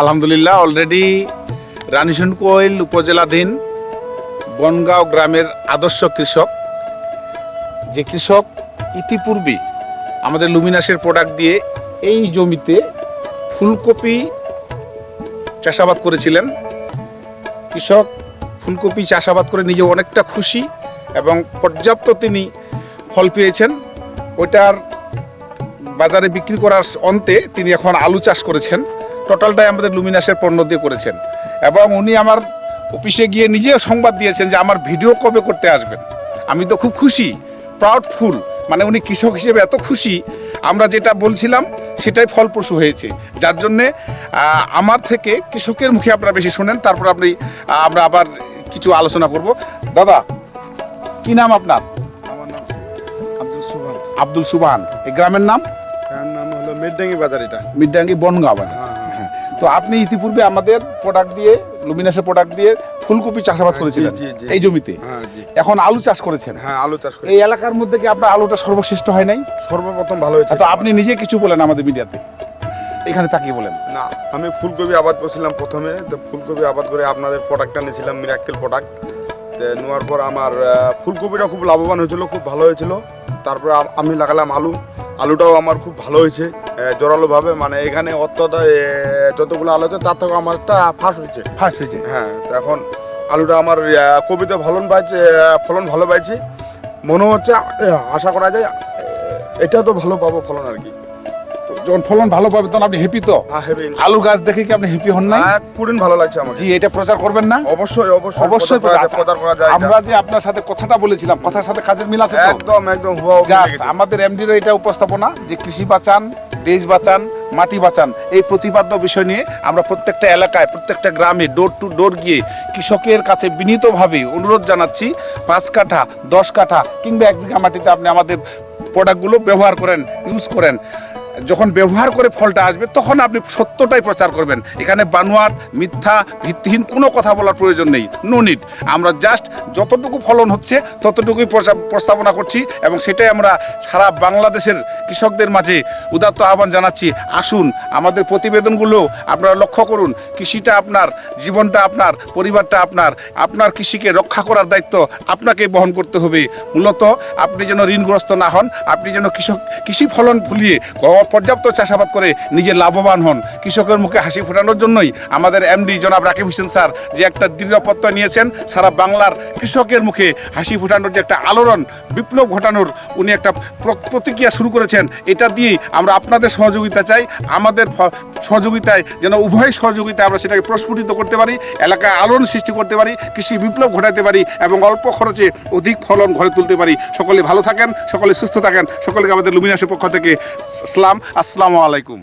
আলহামদুলিল্লাহ অলরেডি রানীশন কোয়েল উপজেলাধীন বনগাঁও গ্রামের আদর্শ কৃষক। যে কৃষক ইতিপূর্বে আমাদের লুমিনাসের প্রোডাক্ট দিয়ে এই জমিতে ফুলকপি চাষাবাদ করেছিলেন। কৃষক ফুলকপি চাষাবাদ করে নিজে অনেকটা খুশি এবং পর্যাপ্ত তিনি ফল পেয়েছেন। ওইটার বাজারে বিক্রি করার অন্তে তিনি এখন আলু চাষ করেছেন। টোটালটাই আমাদের লুমিনাসের পণ্য দিয়ে করেছেন। এবং উনি আমার অফিসে গিয়ে নিজেও সংবাদ দিয়েছেন যে আমার ভিডিও কবে করতে আসবেন। আমি তো খুব খুশি প্রাউডফুল মানে উনি কৃষক হিসেবে এত খুশি আমরা যেটা বলছিলাম সেটাই ফলপ্রসূ হয়েছে। যার জন্যে আমার থেকে কৃষকের মুখে আপনারা বেশি শোনেন তারপর আপনি আমরা আবার কিছু আলোচনা করব। দাদা কি নাম আপনার? আব্দুল সুবহান। আব্দুল এই গ্রামের নাম? এর নাম হলো মেডডাঙ্গি বাজার এটা। মিডডাঙ্গি বনগাঁও বাজার। হ্যাঁ। তো আপনি ইতিপূর্বে আমাদের প্রোডাক্ট দিয়ে লুমিনাসের প্রোডাক্ট দিয়ে ফুলকপি চাষাবাদ জি, করেছিলেন। এই জমিতে। হ্যাঁ এখন আলু চাষ করেছেন। হ্যাঁ আলু চাষ এই এলাকার মধ্যে কি আপনার আলুটা সর্বশ্রেষ্ঠ হয় নাই? সর্বপ্রথম ভালো হয়েছে। তো আপনি নিজে কিছু বলেন আমাদের মিডিয়াতে। এখানে তাকিয়ে বলেন। না আমি ফুলকপি আবাদ করছিলাম প্রথমে। তো ফুলকপি আবাদ করে আপনাদের প্রোডাক্টটা নিয়েছিলাম মিরাক্কেল প্রোডাক্ট নেওয়ার পর আমার ফুলকপিটা খুব লাভবান হয়েছিল খুব ভালো হয়েছিল। তারপরে আমি লাগালাম আলু। আলুটাও আমার খুব ভালো হয়েছে জোরালো ভাবে মানে এখানে অত্যন্ত যতগুলো আলু আছে তার থেকে আমার একটা ফাঁস হয়েছে। ফাঁস হয়েছে। হ্যাঁ তো এখন আলুটা আমার কবিতে ফলন পাইছে ফলন ভালো পাইছি। মনে হচ্ছে আশা করা যায় এটা তো ভালো পাবো ফলন আর কি। যখন ফলন ভালো পাবে তখন আপনি হ্যাপি তো? হ্যাঁ আলু গাছ দেখে কি আপনি হ্যাপি হন না কুড়িন ভালো লাগছে আমার জি এটা প্রচার করবেন না? অবশ্যই অবশ্যই অবশ্যই প্রচার করা যায়। আমরা যে আপনার সাথে কথাটা বলেছিলাম কথার সাথে কাজের মিল আছে একদম একদম হুয়া জাস্ট আমাদের এমডির এটা উপস্থাপনা যে কৃষি বাঁচান দেশ বাঁচান মাটি বাঁচান এই প্রতিপাদ্য বিষয় নিয়ে আমরা প্রত্যেকটা এলাকায় প্রত্যেকটা গ্রামে ডোর টু ডোর গিয়ে কৃষকের কাছে বিনীতভাবে অনুরোধ জানাচ্ছি পাঁচ কাঠা দশ কাঠা কিংবা এক বিঘা মাটিতে আপনি আমাদের প্রোডাক্টগুলো ব্যবহার করেন ইউজ করেন। যখন ব্যবহার করে ফলটা আসবে, তখন আপনি সত্যটাই প্রচার করবেন। এখানে বানোয়ার, মিথ্যা, ভিত্তিহীন কোনো কথা বলার প্রয়োজন নেই। নো নিড আমরা জাস্ট যতটুকু ফলন হচ্ছে, ততটুকুই প্রস্তাবনা করছি এবং সেটাই আমরা সারা বাংলাদেশের কৃষকদের মাঝে উদাত্ত আহ্বান জানাচ্ছি। আসুন, আমাদের প্রতিবেদনগুলো আপনারা লক্ষ্য করুন। কৃষিটা আপনার, জীবনটা আপনার, পরিবারটা আপনার। আপনার কৃষিকে রক্ষা করার দায়িত্ব আপনাকে বহন করতে হবে। মূলত আপনি যেন ঋণগ্রস্ত না হন, আপনি যেন কৃষক কৃষি ফলন ফুলিয়ে পর্যাপ্ত চাষাবাদ করে নিজে লাভবান হন। কৃষকের মুখে হাসি ফোটানোর জন্যই আমাদের এমডি জনাব রাকিব হোসেন স্যার যে একটা দৃঢ় প্রত্যয় নিয়েছেন, সারা বাংলার কৃষকের মুখে হাসি ফোটানোর যে একটা আলোড়ন, বিপ্লব ঘটানোর উনি একটা প্রতিক্রিয়া শুরু করেছেন, এটা দিয়েই আমরা আপনাদের সহযোগিতা চাই, আমাদের সহযোগিতায় যেন উভয় সহযোগিতায় আমরা সেটাকে প্রস্ফুটিত করতে পারি, এলাকায় আলোড়ন সৃষ্টি করতে পারি, কৃষি বিপ্লব ঘটাতে পারি এবং অল্প খরচে অধিক ফলন ঘরে তুলতে পারি। সকলে ভালো থাকেন, সকলে সুস্থ থাকেন, সকলকে আমাদের লুমিনাসের পক্ষ থেকে সালাম আসসালামু আলাইকুম।